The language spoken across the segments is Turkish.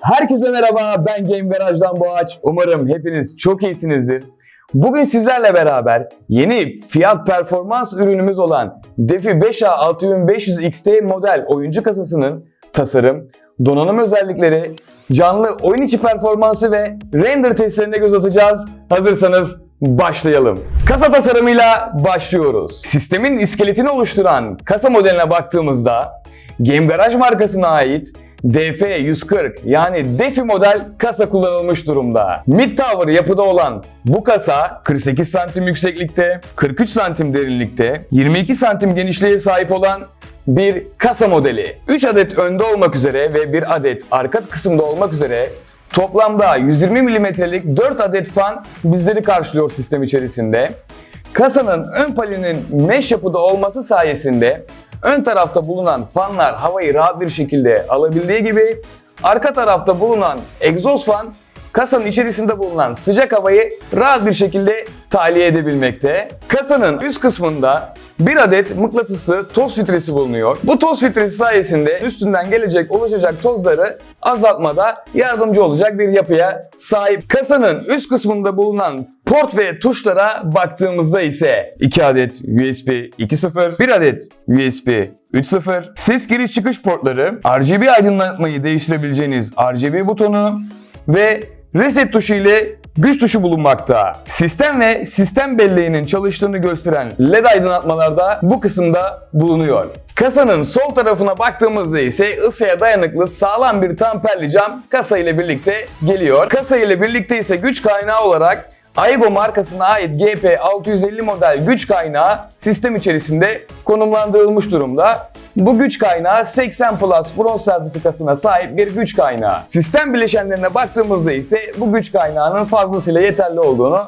Herkese merhaba, ben Game Garaj'dan Boğaç. Umarım hepiniz çok iyisinizdir. Bugün sizlerle beraber yeni fiyat performans ürünümüz olan Defi 5A 6500 XT model oyuncu kasasının tasarım, donanım özellikleri, canlı oyun içi performansı ve render testlerine göz atacağız. Hazırsanız başlayalım. Kasa tasarımıyla başlıyoruz. Sistemin iskeletini oluşturan kasa modeline baktığımızda Game Garage markasına ait DF140 yani Defi model kasa kullanılmış durumda. Mid tower yapıda olan bu kasa 48 santim yükseklikte, 43 santim derinlikte, 22 santim genişliğe sahip olan bir kasa modeli. 3 adet önde olmak üzere ve 1 adet arka kısımda olmak üzere toplamda 120 mm'lik 4 adet fan bizleri karşılıyor sistem içerisinde. Kasanın ön panelinin mesh yapıda olması sayesinde ön tarafta bulunan fanlar havayı rahat bir şekilde alabildiği gibi arka tarafta bulunan egzoz fan kasanın içerisinde bulunan sıcak havayı rahat bir şekilde tahliye edebilmekte. Kasanın üst kısmında bir adet mıknatıslı toz filtresi bulunuyor. Bu toz filtresi sayesinde üstünden gelecek oluşacak tozları azaltmada yardımcı olacak bir yapıya sahip. Kasanın üst kısmında bulunan port ve tuşlara baktığımızda ise 2 adet USB 2.0, 1 adet USB 3.0, ses giriş çıkış portları, RGB aydınlatmayı değiştirebileceğiniz RGB butonu ve reset tuşu ile güç tuşu bulunmakta. Sistem ve sistem belleğinin çalıştığını gösteren LED aydınlatmalar da bu kısımda bulunuyor. Kasanın sol tarafına baktığımızda ise ısıya dayanıklı sağlam bir tamperli cam kasa ile birlikte geliyor. Kasa ile birlikte ise güç kaynağı olarak Aigo markasına ait GP650 model güç kaynağı sistem içerisinde konumlandırılmış durumda. Bu güç kaynağı 80 Plus Bronze sertifikasına sahip bir güç kaynağı. Sistem bileşenlerine baktığımızda ise bu güç kaynağının fazlasıyla yeterli olduğunu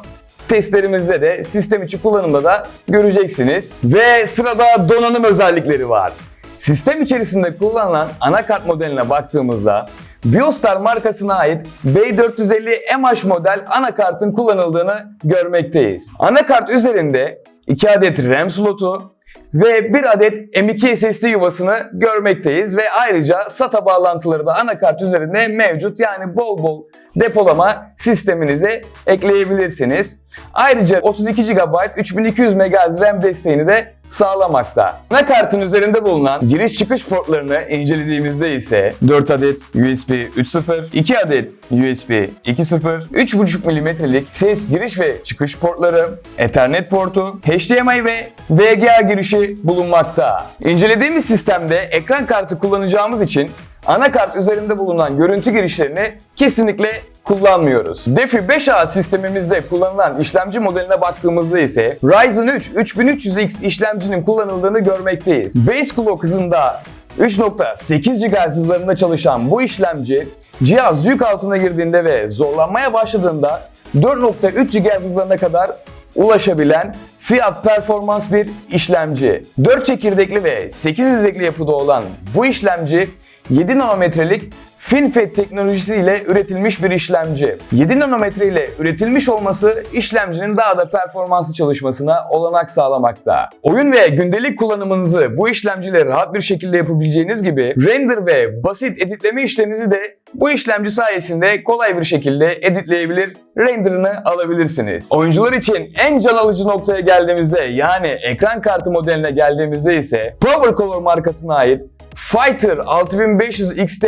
testlerimizde de sistem içi kullanımda da göreceksiniz. Ve sırada donanım özellikleri var. Sistem içerisinde kullanılan anakart modeline baktığımızda Biostar markasına ait B450 MH model anakartın kullanıldığını görmekteyiz. Anakart üzerinde 2 adet RAM slotu ve 1 adet M2 SSD yuvasını görmekteyiz ve ayrıca SATA bağlantıları da anakart üzerinde mevcut. Yani bol bol depolama sisteminize ekleyebilirsiniz. Ayrıca 32 GB 3200 MHz RAM desteğini de sağlamakta. Anakartın üzerinde bulunan giriş çıkış portlarını incelediğimizde ise 4 adet USB 3.0, 2 adet USB 2.0, 3.5 mm'lik ses giriş ve çıkış portları, Ethernet portu, HDMI ve VGA girişi bulunmakta. İncelediğimiz sistemde ekran kartı kullanacağımız için anakart üzerinde bulunan görüntü girişlerini kesinlikle kullanmıyoruz. Defi 5A sistemimizde kullanılan işlemci modeline baktığımızda ise Ryzen 3 3300X işlemcinin kullanıldığını görmekteyiz. Base clock hızında 3.8 GHz hızlarında çalışan bu işlemci cihaz yük altına girdiğinde ve zorlanmaya başladığında 4.3 GHz hızlarına kadar ulaşabilen fiyat performans bir işlemci. 4 çekirdekli ve 8 izlekli yapıda olan bu işlemci 7 nanometrelik FinFET teknolojisiyle üretilmiş bir işlemci. 7 nanometre ile üretilmiş olması işlemcinin daha da performanslı çalışmasına olanak sağlamakta. Oyun ve gündelik kullanımınızı bu işlemciyle rahat bir şekilde yapabileceğiniz gibi render ve basit editleme işlerinizi de bu işlemci sayesinde kolay bir şekilde editleyebilir, renderını alabilirsiniz. Oyuncular için en can alıcı noktaya geldiğimizde yani ekran kartı modeline geldiğimizde ise PowerColor markasına ait Fighter 6500 XT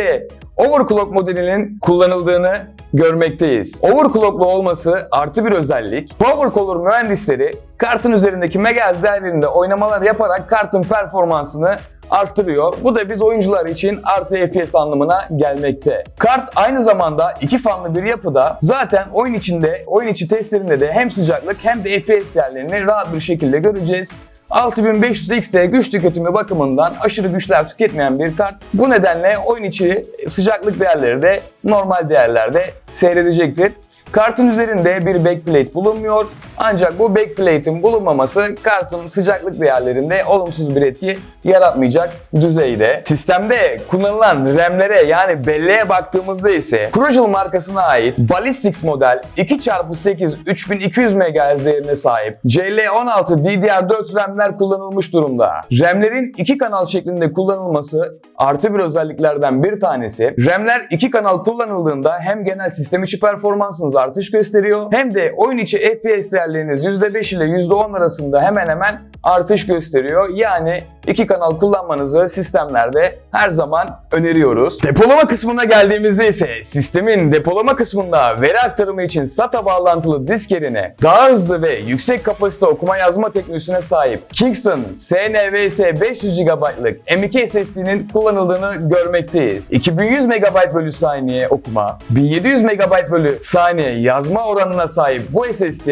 overclock modelinin kullanıldığını görmekteyiz. Overclocklu olması artı bir özellik. PowerColor mühendisleri kartın üzerindeki megahertz değerlerinde oynamalar yaparak kartın performansını arttırıyor. Bu da biz oyuncular için artı FPS anlamına gelmekte. Kart aynı zamanda iki fanlı bir yapıda zaten oyun içinde, oyun içi testlerinde de hem sıcaklık hem de FPS değerlerini rahat bir şekilde göreceğiz. 6500 XT güç tüketimi bakımından aşırı güçler tüketmeyen bir kart. Bu nedenle oyun içi sıcaklık değerleri de normal değerlerde seyredecektir. Kartın üzerinde bir backplate bulunmuyor. Ancak bu backplate'in bulunmaması kartın sıcaklık değerlerinde olumsuz bir etki yaratmayacak düzeyde. Sistemde kullanılan RAM'lere yani belleğe baktığımızda ise Crucial markasına ait Ballistics model 2x8 3200 MHz değerine sahip CL16 DDR4 RAM'ler kullanılmış durumda. RAM'lerin iki kanal şeklinde kullanılması artı bir özelliklerden bir tanesi. RAM'ler iki kanal kullanıldığında hem genel sistem içi performansınız artış gösteriyor hem de oyun içi FPS değerleriniz %5 ile %10 arasında hemen hemen artış gösteriyor. Yani iki kanal kullanmanızı sistemlerde her zaman öneriyoruz. Depolama kısmına geldiğimizde ise sistemin depolama kısmında veri aktarımı için SATA bağlantılı disk yerine daha hızlı ve yüksek kapasite okuma yazma teknolojisine sahip Kingston SNVS 500 GB'lık M.2 SSD'nin kullanıldığını görmekteyiz. 2100 MB bölü saniye okuma, 1700 MB bölü saniye yazma oranına sahip bu SSD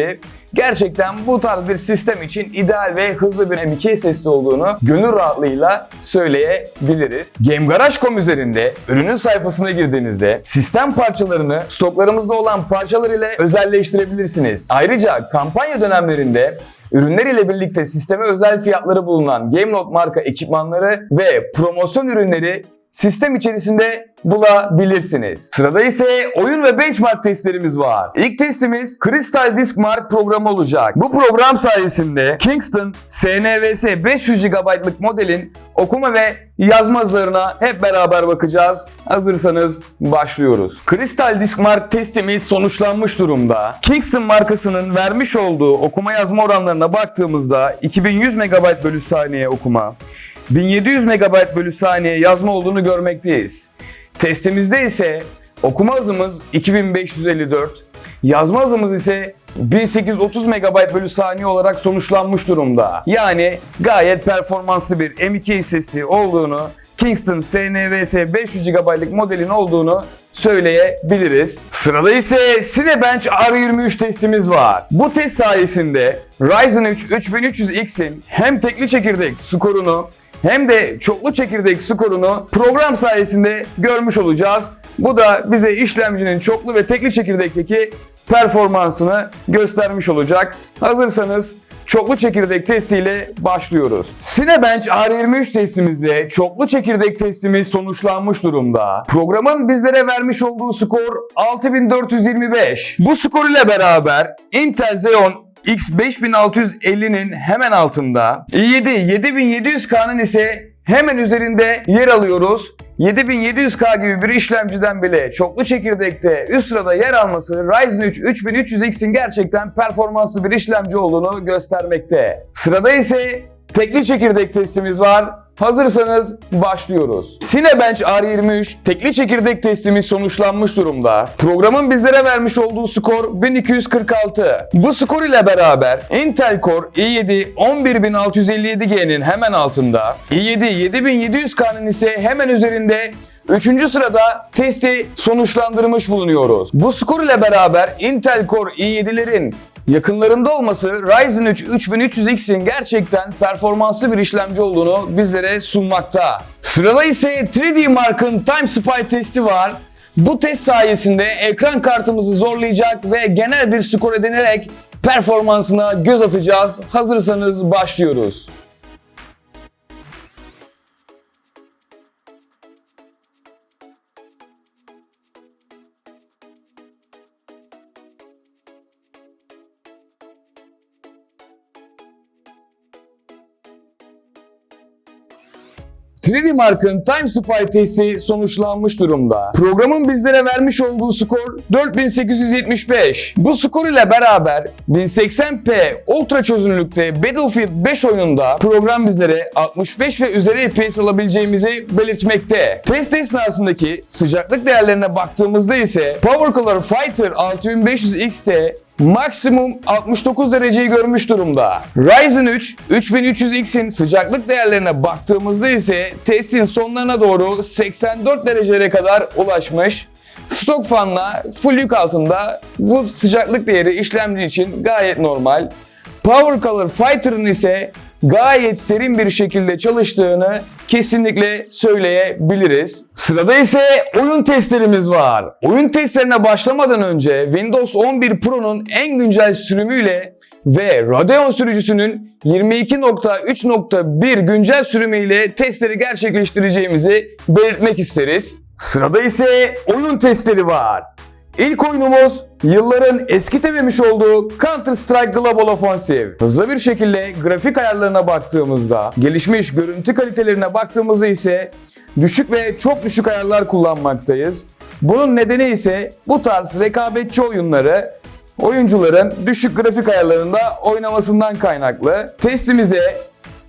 gerçekten bu tarz bir sistem için ideal ve hızlı bir M.2 SSD olduğunu gönül rahatlığıyla söyleyebiliriz. GameGarage.com üzerinde ürünün sayfasına girdiğinizde sistem parçalarını stoklarımızda olan parçalar ile özelleştirebilirsiniz. Ayrıca kampanya dönemlerinde Ürünler ile birlikte sisteme özel fiyatları bulunan GameLoad marka ekipmanları ve promosyon ürünleri sistem içerisinde bulabilirsiniz. Sırada ise oyun ve benchmark testlerimiz var. İlk testimiz Crystal Disk Mark programı olacak. Bu program sayesinde Kingston SNVS 500 GB'lık modelin okuma ve yazma hızlarına hep beraber bakacağız. Hazırsanız başlıyoruz. Crystal Disk Mark testimiz sonuçlanmış durumda. Kingston markasının vermiş olduğu okuma yazma oranlarına baktığımızda 2100 MB bölü saniye okuma, 1700 MB bölü saniye yazma olduğunu görmekteyiz. Testimizde ise okuma hızımız 2554, yazma hızımız ise 1830 MB bölü saniye olarak sonuçlanmış durumda. Yani gayet performanslı bir M.2 SSD olduğunu, Kingston SNVS 500 GB'lık modelin olduğunu söyleyebiliriz. Sırada ise Cinebench R23 testimiz var. Bu test sayesinde Ryzen 3 3300X'in hem tekli çekirdek skorunu hem de çoklu çekirdek skorunu program sayesinde görmüş olacağız. Bu da bize işlemcinin çoklu ve tekli çekirdekteki performansını göstermiş olacak. Hazırsanız çoklu çekirdek testiyle başlıyoruz. Cinebench R23 testimizde çoklu çekirdek testimiz sonuçlanmış durumda. Programın bizlere vermiş olduğu skor 6425. Bu skor ile beraber Intel Xeon X5650'nin hemen altında. i7 7700K'nın ise hemen üzerinde yer alıyoruz. 7700K gibi bir işlemciden bile çoklu çekirdekte üst sırada yer alması Ryzen 3 3300X'in gerçekten performanslı bir işlemci olduğunu göstermekte. Sırada ise tekli çekirdek testimiz var. Hazırsanız başlıyoruz. Cinebench R23 tekli çekirdek testimiz sonuçlanmış durumda. Programın bizlere vermiş olduğu skor 1246. Bu skor ile beraber Intel Core i7 11657G'nin hemen altında, i7 7700K'nın ise hemen üzerinde Üçüncü sırada testi sonuçlandırmış bulunuyoruz. Bu skor ile beraber Intel Core i7'lerin yakınlarında olması Ryzen 3 3300X'in gerçekten performanslı bir işlemci olduğunu bizlere sunmakta. Sırada ise 3D Mark'ın Time Spy testi var. Bu test sayesinde ekran kartımızı zorlayacak ve genel bir skor edinerek performansına göz atacağız. Hazırsanız başlıyoruz. Trinity Mark'ın Time Spy testi sonuçlanmış durumda. Programın bizlere vermiş olduğu skor 4875. Bu skor ile beraber 1080p ultra çözünürlükte Battlefield 5 oyununda program bizlere 65 ve üzeri FPS alabileceğimizi belirtmekte. Test esnasındaki sıcaklık değerlerine baktığımızda ise Power Color Fighter 6500 XT maksimum 69 dereceyi görmüş durumda. Ryzen 3 3300X'in sıcaklık değerlerine baktığımızda ise testin sonlarına doğru 84 derecelere kadar ulaşmış. Stok fanla full yük altında bu sıcaklık değeri işlemci için gayet normal. Power Color Fighter'ın ise gayet serin bir şekilde çalıştığını kesinlikle söyleyebiliriz. Sırada ise oyun testlerimiz var. Oyun testlerine başlamadan önce Windows 11 Pro'nun en güncel sürümüyle ve Radeon sürücüsünün 22.3.1 güncel sürümüyle testleri gerçekleştireceğimizi belirtmek isteriz. Sırada ise oyun testleri var. İlk oyunumuz yılların eskitememiş olduğu Counter Strike Global Offensive. Hızlı bir şekilde grafik ayarlarına baktığımızda, gelişmiş görüntü kalitelerine baktığımızda ise düşük ve çok düşük ayarlar kullanmaktayız. Bunun nedeni ise bu tarz rekabetçi oyunları oyuncuların düşük grafik ayarlarında oynamasından kaynaklı. Testimize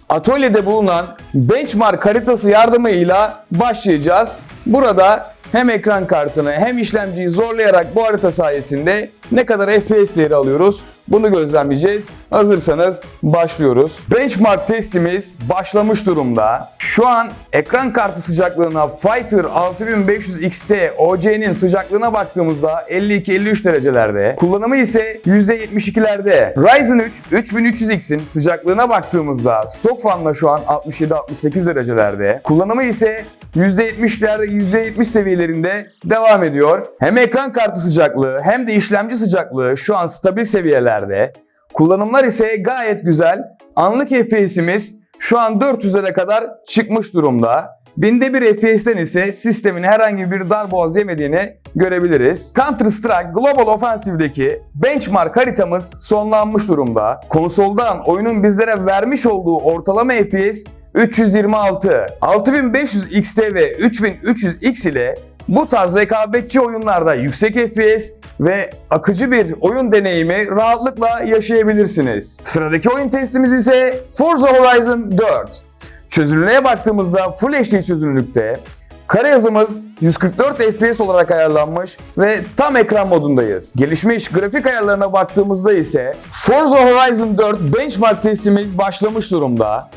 atölyede bulunan benchmark haritası yardımıyla başlayacağız. Burada hem ekran kartını hem işlemciyi zorlayarak bu harita sayesinde ne kadar FPS değeri alıyoruz bunu gözlemleyeceğiz. Hazırsanız başlıyoruz. Benchmark testimiz başlamış durumda. Şu an ekran kartı sıcaklığına Fighter 6500 XT OC'nin sıcaklığına baktığımızda 52-53 derecelerde. Kullanımı ise %72'lerde. Ryzen 3 3300X'in sıcaklığına baktığımızda stok fanla şu an 67-68 derecelerde. Kullanımı ise %70'ler, %70 seviyelerinde devam ediyor. Hem ekran kartı sıcaklığı hem de işlemci sıcaklığı şu an stabil seviyelerde. Kullanımlar ise gayet güzel. Anlık FPS'imiz şu an 400'lere kadar çıkmış durumda. Binde bir FPS'ten ise sistemin herhangi bir darboğaz yemediğini görebiliriz. Counter Strike Global Offensive'deki benchmark haritamız sonlanmış durumda. Konsoldan oyunun bizlere vermiş olduğu ortalama FPS 326. 6500 XT ve 3300 X ile bu tarz rekabetçi oyunlarda yüksek FPS ve akıcı bir oyun deneyimi rahatlıkla yaşayabilirsiniz. Sıradaki oyun testimiz ise Forza Horizon 4. Çözünürlüğe baktığımızda Full HD çözünürlükte Kare yazımız 144 FPS olarak ayarlanmış ve tam ekran modundayız. Gelişmiş grafik ayarlarına baktığımızda ise Forza Horizon 4 benchmark testimiz başlamış durumda.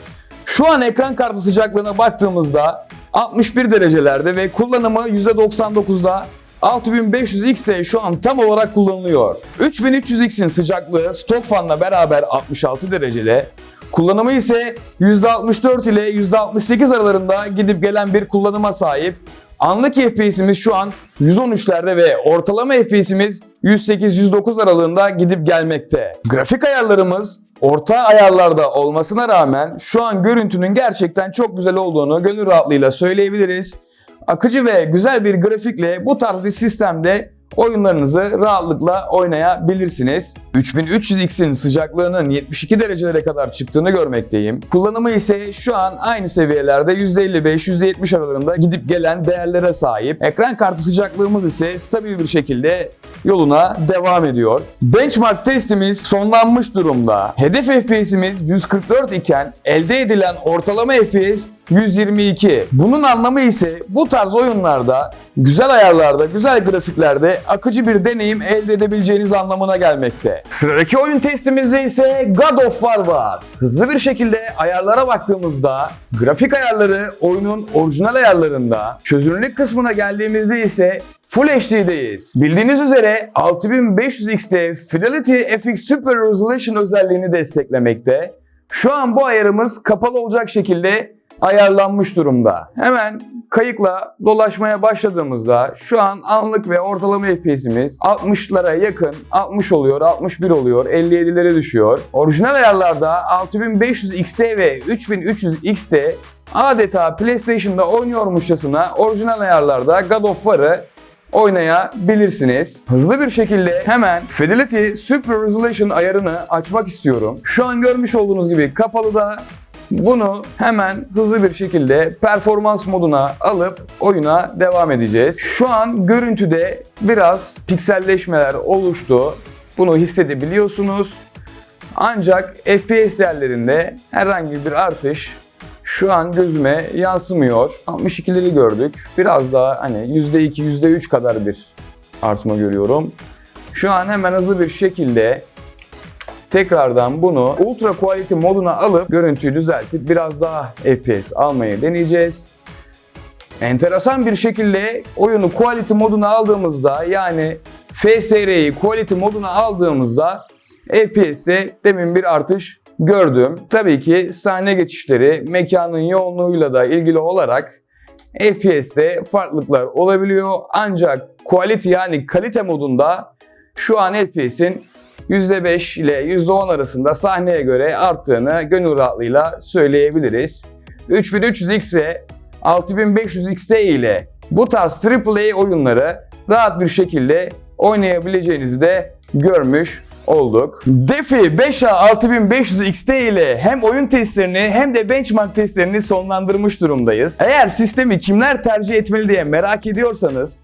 Şu an ekran kartı sıcaklığına baktığımızda 61 derecelerde ve kullanımı %99'da 6500 XT şu an tam olarak kullanılıyor. 3300X'in sıcaklığı stok fanla beraber 66 derecede. Kullanımı ise %64 ile %68 aralarında gidip gelen bir kullanıma sahip. Anlık FPS'imiz şu an 113'lerde ve ortalama FPS'imiz 108-109 aralığında gidip gelmekte. Grafik ayarlarımız orta ayarlarda olmasına rağmen şu an görüntünün gerçekten çok güzel olduğunu gönül rahatlığıyla söyleyebiliriz. Akıcı ve güzel bir grafikle bu tarz bir sistemde oyunlarınızı rahatlıkla oynayabilirsiniz. 3300X'in sıcaklığının 72 derecelere kadar çıktığını görmekteyim. Kullanımı ise şu an aynı seviyelerde %55-%70 aralarında gidip gelen değerlere sahip. Ekran kartı sıcaklığımız ise stabil bir şekilde yoluna devam ediyor. Benchmark testimiz sonlanmış durumda. Hedef FPS'imiz 144 iken elde edilen ortalama FPS 122. Bunun anlamı ise bu tarz oyunlarda güzel ayarlarda, güzel grafiklerde akıcı bir deneyim elde edebileceğiniz anlamına gelmekte. Sıradaki oyun testimizde ise God of War var. Hızlı bir şekilde ayarlara baktığımızda grafik ayarları oyunun orijinal ayarlarında, çözünürlük kısmına geldiğimizde ise Full HD'deyiz. Bildiğiniz üzere 6500 XT Fidelity FX Super Resolution özelliğini desteklemekte. Şu an bu ayarımız kapalı olacak şekilde ayarlanmış durumda. Hemen kayıkla dolaşmaya başladığımızda şu an anlık ve ortalama FPS'imiz 60'lara yakın 60 oluyor, 61 oluyor, 57'lere düşüyor. Orijinal ayarlarda 6500 XT ve 3300 XT adeta PlayStation'da oynuyormuşçasına orijinal ayarlarda God of War'ı oynayabilirsiniz. Hızlı bir şekilde hemen Fidelity Super Resolution ayarını açmak istiyorum. Şu an görmüş olduğunuz gibi kapalıda bunu hemen hızlı bir şekilde performans moduna alıp oyuna devam edeceğiz. Şu an görüntüde biraz pikselleşmeler oluştu. Bunu hissedebiliyorsunuz. Ancak FPS değerlerinde herhangi bir artış şu an gözüme yansımıyor. 62'leri gördük. Biraz daha hani %2, %3 kadar bir artma görüyorum. Şu an hemen hızlı bir şekilde tekrardan bunu Ultra Quality moduna alıp görüntüyü düzeltip biraz daha FPS almayı deneyeceğiz. Enteresan bir şekilde oyunu Quality moduna aldığımızda yani FSR'yi Quality moduna aldığımızda FPS'te demin bir artış gördüm. Tabii ki sahne geçişleri mekanın yoğunluğuyla da ilgili olarak FPS'te farklılıklar olabiliyor. Ancak quality yani kalite modunda şu an FPS'in %5 ile %10 arasında sahneye göre arttığını gönül rahatlığıyla söyleyebiliriz. 3300X ve 6500XT ile bu tarz AAA oyunları rahat bir şekilde oynayabileceğinizi de görmüş olduk. Defi 5A 6500 XT ile hem oyun testlerini hem de benchmark testlerini sonlandırmış durumdayız. Eğer sistemi kimler tercih etmeli diye merak ediyorsanız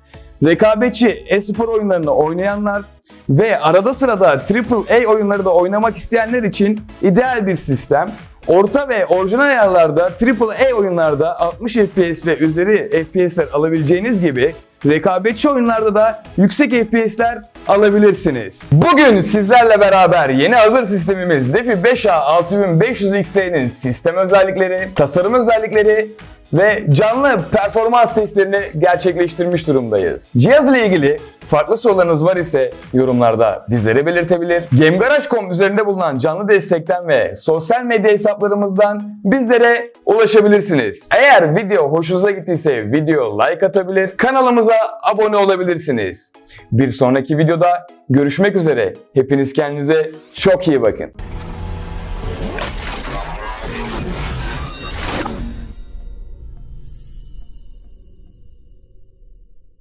rekabetçi e-spor oyunlarını oynayanlar ve arada sırada AAA oyunları da oynamak isteyenler için ideal bir sistem. Orta ve orijinal ayarlarda AAA oyunlarda 60 FPS ve üzeri FPS'ler alabileceğiniz gibi rekabetçi oyunlarda da yüksek FPS'ler alabilirsiniz. Bugün sizlerle beraber yeni hazır sistemimiz Defi 5A 6500 XT'nin sistem özellikleri, tasarım özellikleri ve canlı performans testlerini gerçekleştirmiş durumdayız. Cihaz ile ilgili farklı sorularınız var ise yorumlarda bizlere belirtebilir. GameGarage.com üzerinde bulunan canlı destekten ve sosyal medya hesaplarımızdan bizlere ulaşabilirsiniz. Eğer video hoşunuza gittiyse video like atabilir, kanalımıza abone olabilirsiniz. Bir sonraki videoda görüşmek üzere. Hepiniz kendinize çok iyi bakın.